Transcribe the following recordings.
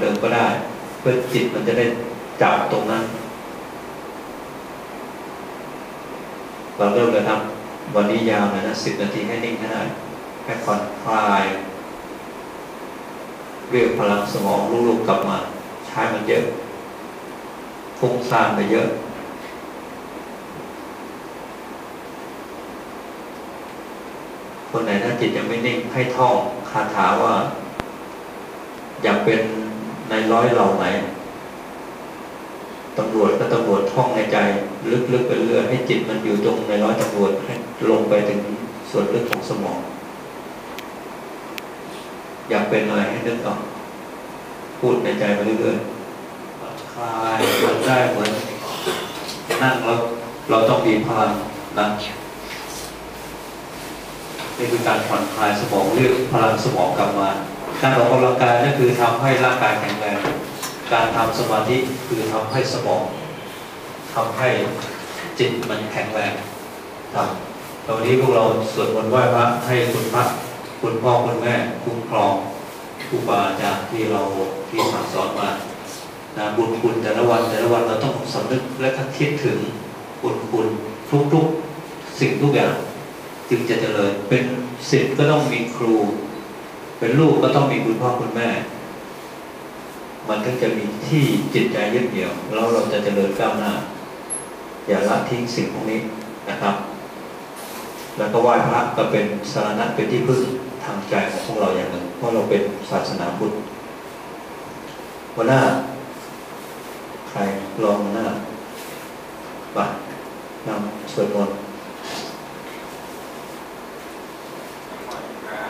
เดิมก็ได้ เพื่อจิตมันจะได้จับตรงนั้น เราเริ่มเลยครับวันนี้ยาวเลยนะสิบนาทีให้นิ่งให้ได้แค่ผ่อนคลายเรียกพลังสมองลูกๆกลับมา ใช้มันเยอะฟุ้งซ่านไปเยอะคนไหนถ้าจิตยังไม่นิ่งให้ท่องคาถาว่า อยากเป็น ในร้อยเหล่าไหนตำรวจก็ตำรวจท่องในใจ ลึกๆไปเรื่อยให้จิตมันอยู่ตรงในร้อยตำรวจให้ลงไปถึงส่วนลึกของสมอง อยากเป็นอะไรให้นึกต่อพูดในใจไปเรื่อยๆคลายมันได้เหมือนนั่งแล้วเราต้องมีพลังนะนี่คือการผ่อนคลายสมองเรียกพลังสมองกลับมา การออกกำลังกายนั่นคือทำให้ร่างกายแข็งแรง การทำสมาธิคือทำให้สมองทำให้จิตมันแข็งแรงครับตอนนี้พวกเราสวดมนต์ไหว้พระให้คุณพระคุณพ่อคุณแม่คุ้มครองครูบาอาจารย์ที่เราที่สั่งสอนมานะบุญคุณแต่ละวันแต่ละวันเราต้องสำนึกและคิดถึงบุญคุณทุกๆสิ่งทุกอย่าง จึงจะเจริญเป็นศิษย์ก็ต้องมีครู เป็นลูกก็ต้องมีคุณพ่อคุณแม่ มันก็จะมีที่จิตใจยึดเหนี่ยวแล้วเราจะเจริญก้าวหน้า อย่าละทิ้งสิ่งพวกนี้นะครับ แล้วก็ไหว้พระก็เป็นสารณะเป็นที่พึ่งทางใจของพวกเราอย่างหนึ่งเพราะเราเป็นศาสนาพุทธวันหน้าใครลองหน้าบัตรนำสวดมนต์ แล้ว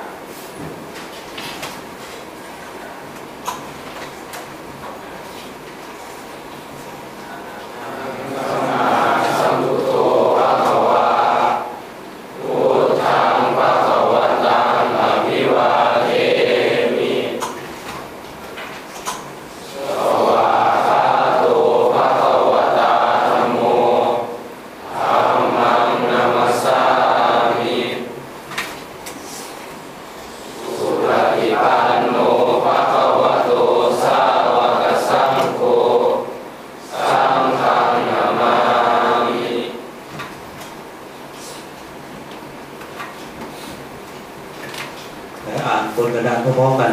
อ่านบนกระดานพร้อมๆกัน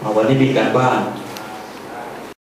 เอาวันนี้มีการบ้าน